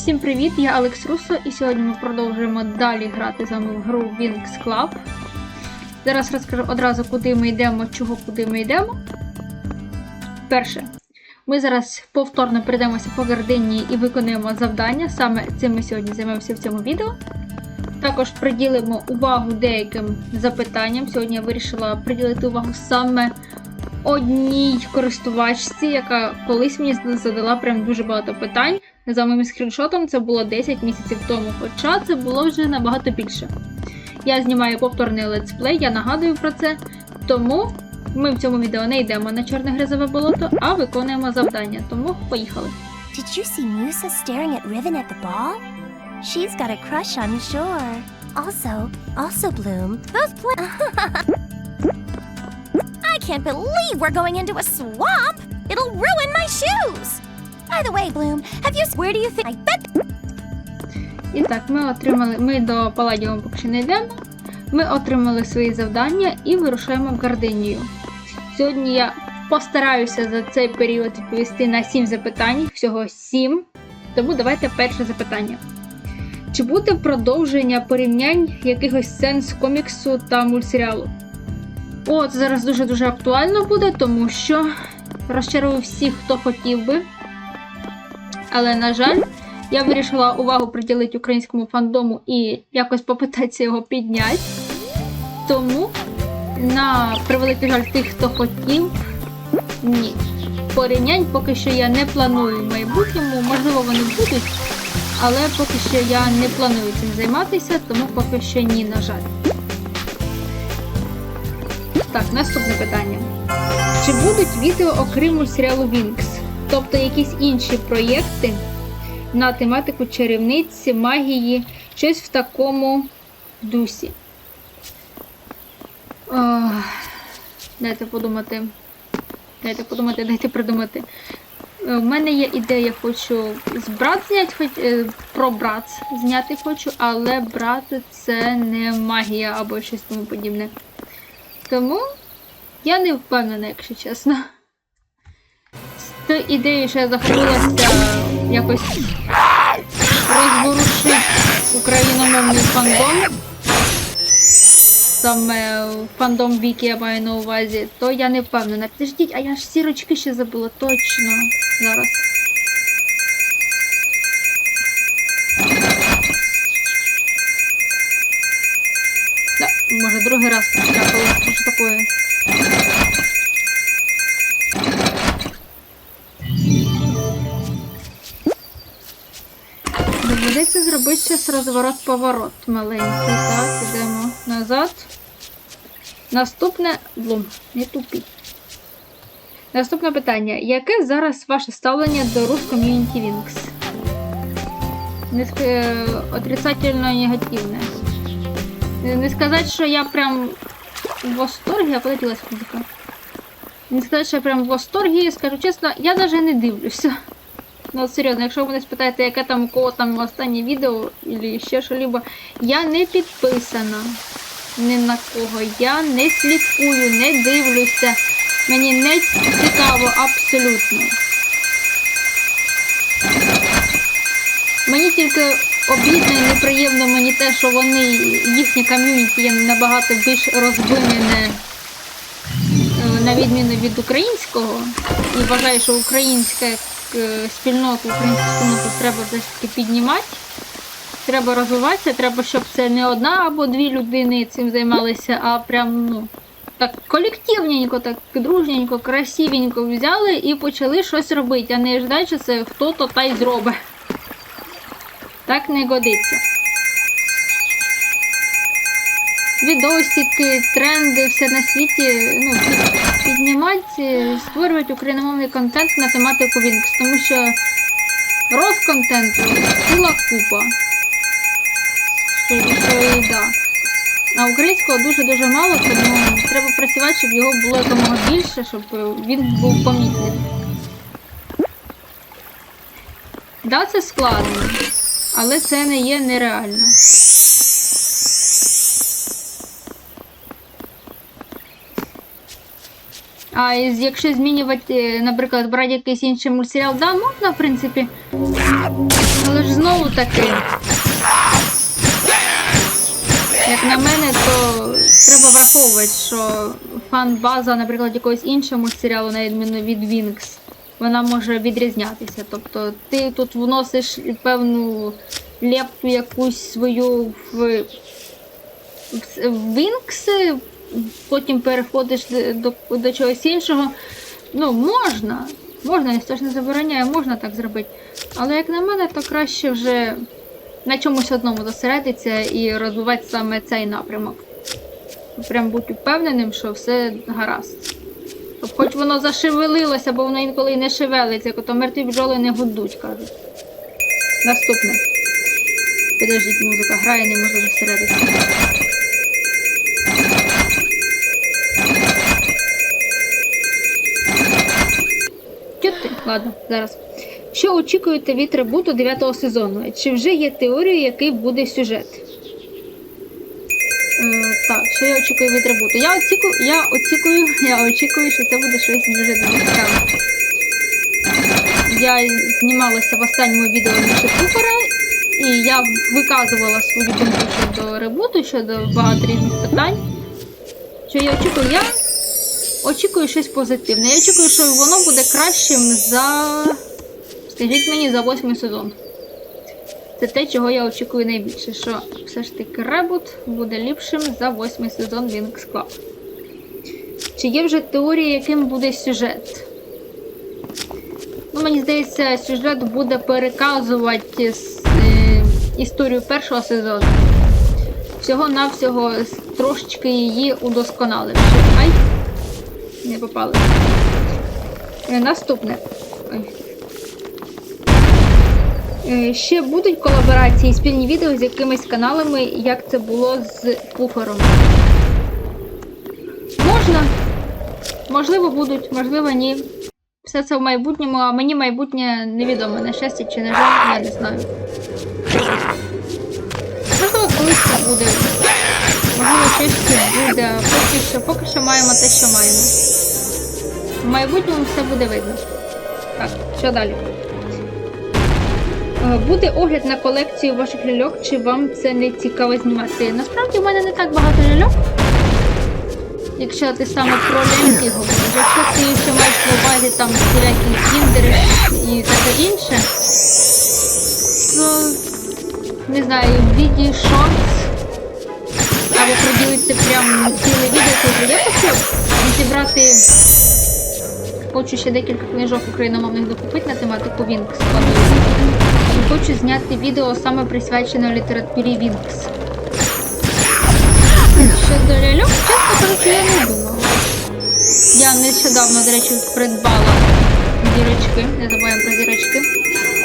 Всім привіт! Я Алекс Руссо, і сьогодні ми продовжуємо далі грати з вами в гру Wings Club. Зараз розкажу одразу, куди ми йдемо, чого куди ми йдемо. Перше, ми зараз повторно прийдемося по Гордині і виконуємо завдання. Саме цим ми сьогодні займемося в цьому відео. Також приділимо увагу деяким запитанням. Сьогодні я вирішила приділити увагу саме одній користувачці, яка колись мені задала прям дуже багато питань. За моїм скріншотом це було 10 місяців тому, хоча це було вже набагато більше. Я знімаю повторний летсплей, я нагадую про це. Тому ми в цьому відео не йдемо на чорне грязове болото, а виконуємо завдання. Тому поїхали. Did you see Musa staring at Riven at the ball? She's got a crush, I'm sure. Also, also Bloom, those pl- I can't believe we're going into a swamp. It'll ruin my shoes. By the way, Bloom, have you where do you think I bet І так, ми отримали. Ми до Паладіуму поки що не йдемо. Ми отримали свої завдання і вирушаємо в Гардинію. Сьогодні я постараюся за цей період відповісти на 7 запитань, всього 7. Тому давайте перше запитання. Чи буде продовження порівнянь якихось сцен з коміксу та мультсеріалу? О, це зараз дуже-дуже актуально буде, тому що розчарую всіх, хто хотів би. Але, на жаль, я вирішила увагу приділити українському фандому і якось попитатися його підняти. Тому, на превеликий жаль тих, хто хотів, ні. Порівнянь поки що я не планую в майбутньому, можливо, вони будуть, але поки що я не планую цим займатися, тому поки що ні, на жаль. Так, наступне питання. Чи будуть відео окрім мультсеріалу Вінкс? Тобто якісь інші проєкти на тематику чарівниці, магії, щось в такому дусі. Ох, дайте подумати. Дайте подумати, дайте придумати. Е, У мене є ідея, хочу з брат зняти, е, про брат зняти хочу, але брат це не магія або щось тому подібне. Тому я не впевнена, якщо чесно. З тою ідеєю, що я захопилася якось розворушити україномовний фандом. Саме фандом Вікі я маю на увазі, то я не впевнена. Підождіть, а я ж сірочки ще забула, точно. Зараз. Да, може, другий раз потрапила. Що таке? Доведеться зробити зараз розворот-поворот маленький. Так, ідемо назад. Наступне. Блум, не тупіть. Наступне питання. Яке зараз ваше ставлення до Rus Community? Не е, Отрицательно негативне. Не не сказати, що я прям в восторгі, а полетілась музика. Не сказати, що я прям в восторгі, скажу чесно, я навіть не дивлюся. Ну, серйозно, якщо ви мене спитаєте, яке там у кого там останнє відео або ще що-либо, я не підписана ні на кого. Я не слідкую, не дивлюся. Мені не цікаво абсолютно. Мені тільки обідно і неприємно мені те, що вони, їхнє ком'юніті є набагато більш розвинене е, на відміну від українського. І вважаю, що українська е, спільноту, українську спільноту треба все-таки піднімати. Треба розвиватися, треба, щоб це не одна або дві людини цим займалися, а прям ну, так колективненько, так дружненько, красивенько взяли і почали щось робити, а не ждать, що це хто-то та й зробить. Так не годиться. Відосики, тренди, все на світі ну, піднімати, створювати україномовний контент на тематику Вінкс, тому що розконтенту ціла купа. А українського дуже-дуже мало, тому треба працювати, щоб його було якомога більше, щоб він був помітний. Да, це складно, але це не є нереально. А якщо змінювати, наприклад, брати якийсь інший мультсеріал, да, можна, в принципі. Але ж знову таки. Як на мене, то треба враховувати, що фан-база, наприклад, якогось іншого серіалу, на відміну від Вінкс, вона може відрізнятися. Тобто ти тут вносиш певну лепту якусь свою в, в Вінкс, потім переходиш до, до чогось іншого. Ну, можна. Можна, ніхто ж не забороняє, можна так зробити. Але як на мене, то краще вже на чомусь одному зосередитися і розвивати саме цей напрямок. Прям бути впевненим, що все гаразд. Щоб хоч воно зашевелилося, бо воно інколи не шевелиться, то мертві бджоли не гудуть, кажуть. Наступне. Підождіть, музика грає, не можу зосередитися. Ладно, зараз. Що очікуєте від ребуту 9 сезону? Чи вже є теорія, який буде сюжет? Е, так, що я очікую від ребуту? Я очікую, я очікую, я очікую, що це буде щось дуже цікаве. Я знімалася в останньому відео Міші Купера, і я виказувала свою думку щодо ребуту, щодо багато різних питань. Що я очікую? Я очікую щось позитивне. Я очікую, що воно буде кращим за. Скажіть мені за восьмий сезон. Це те, чого я очікую найбільше, що все ж таки ребут буде ліпшим за восьмий сезон Wings Club. Чи є вже теорія, яким буде сюжет? Ну, мені здається, сюжет буде переказувати с- е, історію першого сезону. Всього-навсього трошечки її удосконаливши. Не попали. Е, Наступне. Е, Ще будуть колаборації, спільні відео з якимись каналами, як це було з Пуфером. Можна. Можливо, будуть, можливо, ні. Все це в майбутньому, а мені майбутнє невідомо, на щастя чи на жаль, я не знаю. Можливо, колись це буде. Що, поки що маємо те, що маємо. В майбутньому все буде видно. Так, що далі? Е, Буде огляд на колекцію ваших ляльок, чи вам це не цікаво знімати? Насправді в мене не так багато ляльок. Якщо ти саме про ляльки говориш, якщо ти ще маєш на увазі там всілякі кіндери і таке інше, то не знаю, в віді шортс або проділиться прям ціле зібрати. Хочу ще декілька книжок україномовних докупити на тематику Вінкс. І хочу зняти відео саме присвячене літературі Вінкс. Щодо ляльок, чесно кажучи, я не думала. Я нещодавно, до речі, придбала зірочки. Не забуваємо про зірочки.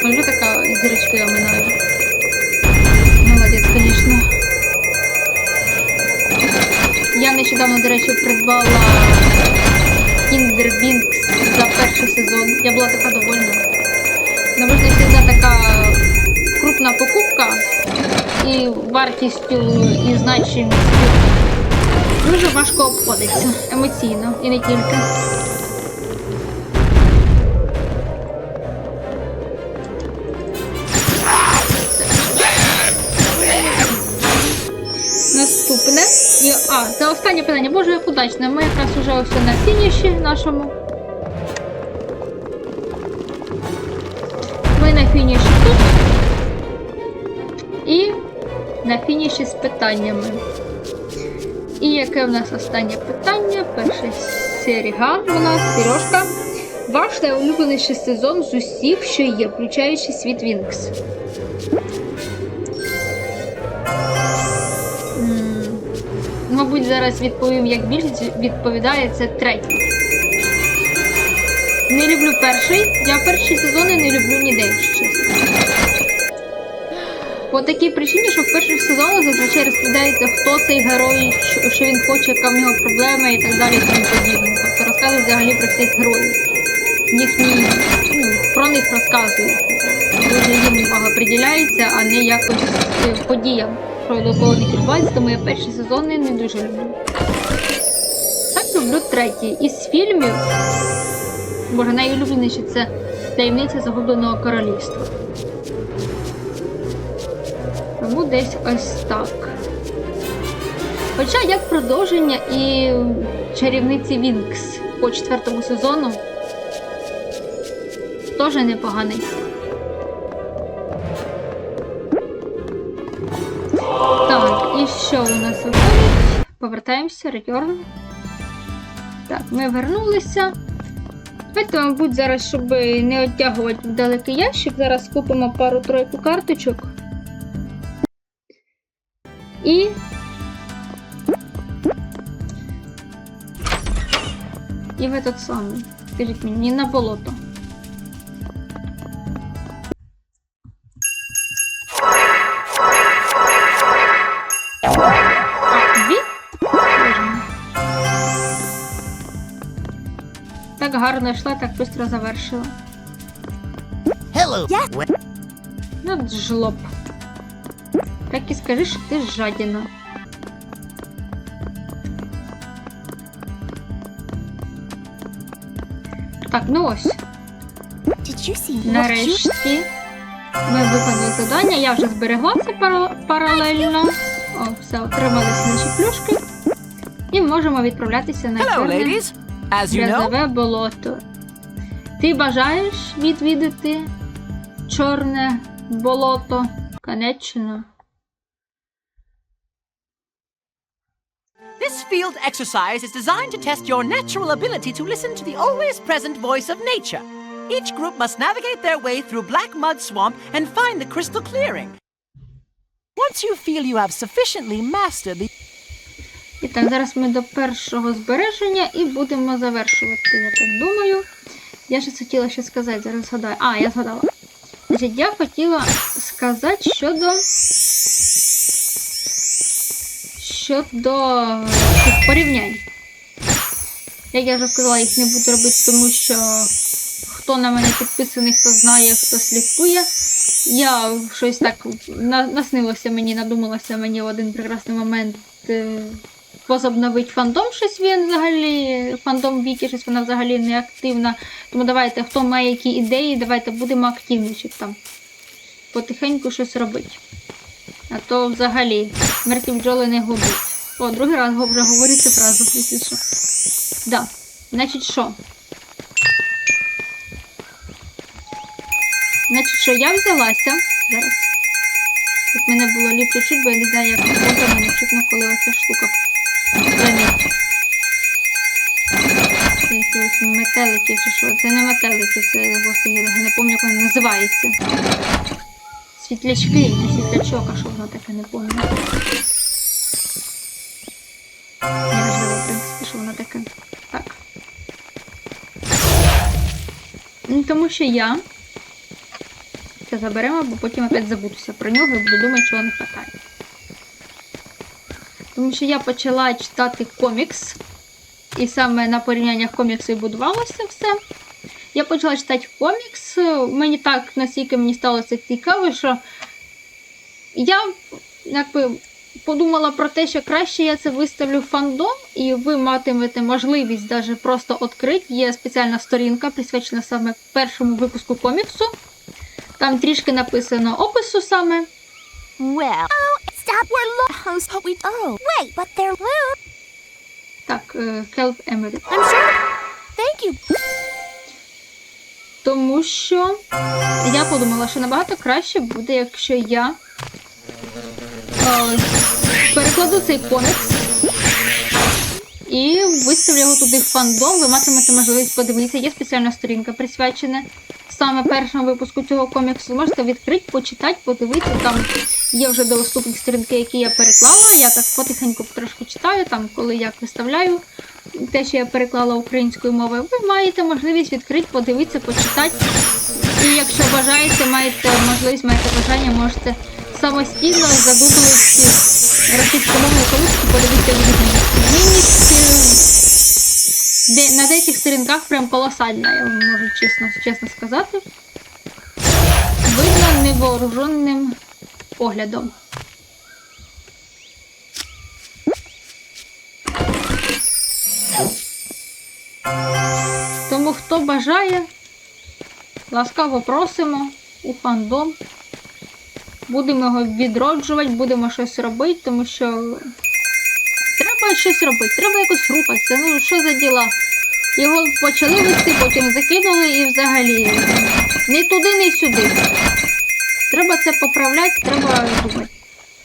Люблю така зірочки я минаю. Я нещодавно, до речі, придбала Kinder Winx за перший сезон. Я була така довольна. Наважно завжди така крупна покупка і вартістю і значимістю дуже важко обходиться емоційно і не тільки. Останнє питання. Боже, як удачно. Ми якраз уже ось на фініші нашому. Ми на фініші тут. І на фініші з питаннями. І яке в нас останнє питання? Перша серіга у нас Сережка. Ваш найулюбленіший сезон з усіх, що є, включаючи світ Вінкс. Мабуть, зараз відповім, як більшість відповідає, це третій. Не люблю перший. Я перші сезони не люблю ніде, якщо. По такій причині, що в перших сезонах зазвичай розповідається, хто цей герой, що, він хоче, яка в нього проблема і так далі, і тому подібне. Тобто розказують взагалі про всіх героїв. Їхні, ну, про них розказують. Дуже їм увага приділяється, а не якось е, подіям, що довкола них тому я перші сезони не дуже люблю. Так люблю третій. Із фільмів, може найулюбленіший це таємниця загубленого королівства. Тому десь ось так. Хоча як продовження і чарівниці Вінкс по четвертому сезону теж непоганий. Що у нас виходить? Повертаємося, return. Так, ми вернулися. Давайте, мабуть, зараз, щоб не оттягувати в далекий ящик, зараз купимо пару-тройку карточок. І. І в этот самий. Скажіть мені, на болото. Гарно йшла, так швидко завершила. Hello. Yes. Ну, жлоб. Так і скажи, що ти жадіна. Так, ну ось. Нарешті ми виконали завдання. Я вже зберегла це пара- паралельно. О, все, отрималися наші плюшки. І можемо відправлятися на Hello, ladies. As you know, грязове болото. Ти бажаєш відвідати чорне болото? Конечно. this field exercise is designed to test your natural ability to listen to the always present voice of nature. Each group must navigate their way through Black Mud Swamp and find the crystal clearing. Once you feel you have sufficiently mastered the І так, зараз ми до першого збереження і будемо завершувати, я так думаю. Я ще хотіла ще сказати, зараз згадаю. А, я згадала. Значить, я хотіла сказати щодо. Щодо цих порівнянь. Як я вже сказала, їх не буду робити, тому що хто на мене підписаний, хто знає, хто слідкує. Я щось так наснилося мені, надумалося мені в один прекрасний момент возобновить фандом щось він взагалі. Фандом Вікі, щось вона взагалі не активна. Тому давайте, хто має які ідеї, давайте будемо активніші там. Потихеньку щось робити. А то взагалі мертві бджоли не губить. О, другий раз вже говорю цю фразу, що. Да. Значить, що? Значить, що я взялася. Зараз. Щоб мене було ліпше чуть, бо я не знаю, як буде мене чутно, коли оця штука. Це якісь метелики чи що. Це не метелики, це я не пам'ятаю, як воно називається. Світлячки, не світлячок, а що воно таке, не пам'ятаю. Неважливо, в принципі, що воно таке. Так. Ну, Тому що я це заберемо, бо потім опять забудуся про нього і буду думати, чого не вистачає. Тому що я почала читати комікс, і саме на порівняннях коміксу і будувалося все. Я почала читати комікс. Мені так настільки мені стало цікаво, що я якби подумала про те, що краще я це виставлю в фандом, і ви матимете можливість даже просто відкрити. Є спеціальна сторінка, присвячена саме першому випуску коміксу. Там трішки написано опису саме. Well. Stop. We're lost. But we. Oh, wait. But they're loo. Так, е, Келп Емері. I'm sure. Thank you. Тому що я подумала, що набагато краще буде, якщо я е, перекладу цей комікс і виставлю його туди в фандом. Ви матимете можливість подивитися. Є спеціальна сторінка присвячена саме першому випуску цього коміксу. Можете відкрити, почитати, подивитися. Там є вже доступні сторінки, які я переклала. Я так потихеньку трошки читаю, там, коли як виставляю те, що я переклала українською мовою, ви маєте можливість відкрити, подивитися, почитати. І якщо бажаєте, маєте можливість, маєте бажання, можете самостійно задумувати російськомовну колишку, відмінність. Де, на деяких сторінках прям колосальна, я вам можу чесно, чесно сказати. Видно невооруженим поглядом. Тому хто бажає, ласкаво просимо у фандом. Будемо його відроджувати, будемо щось робити, тому що треба щось робити, треба якось рухатися. Ну що за діла? Його почали вести, потім закинули і взагалі ні туди, ні сюди. Треба це поправляти, треба думати.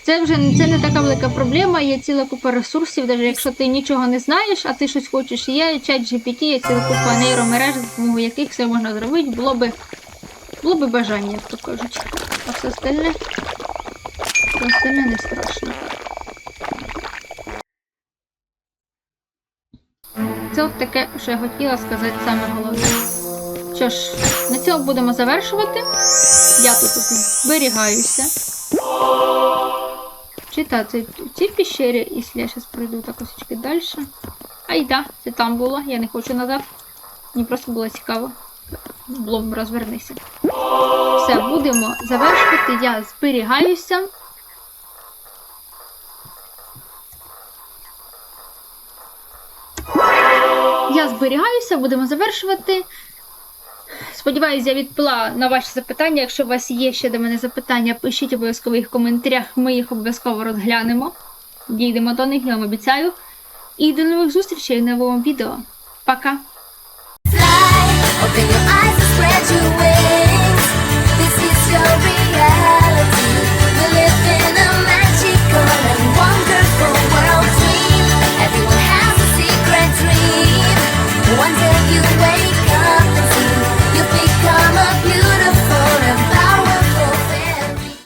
Це вже це не така велика проблема, є ціла купа ресурсів, навіть якщо ти нічого не знаєш, а ти щось хочеш, є чат GPT, є ціла купа нейромереж, за допомогою яких все можна зробити, було би, було би бажання, як то кажуть. А все остальне, все остальне не страшно. Це от таке, що я хотіла сказати саме головне. Що ж, на цьому будемо завершувати. Я тут зберігаюся. Читати в цій пещері, якщо я зараз пройду так ось далі. Ай, да, це там було, я не хочу назад. Мені просто було цікаво. Блом, розвернися. Все, будемо завершувати. Я зберігаюся. Я зберігаюся, будемо завершувати. Сподіваюсь, я відповіла на ваші запитання. Якщо у вас є ще до мене запитання, пишіть обов'язково їх в коментарях, ми їх обов'язково розглянемо. Дійдемо до них, я вам обіцяю. І до нових зустрічей в новому відео. Пока! Open your eyes, let's graduate.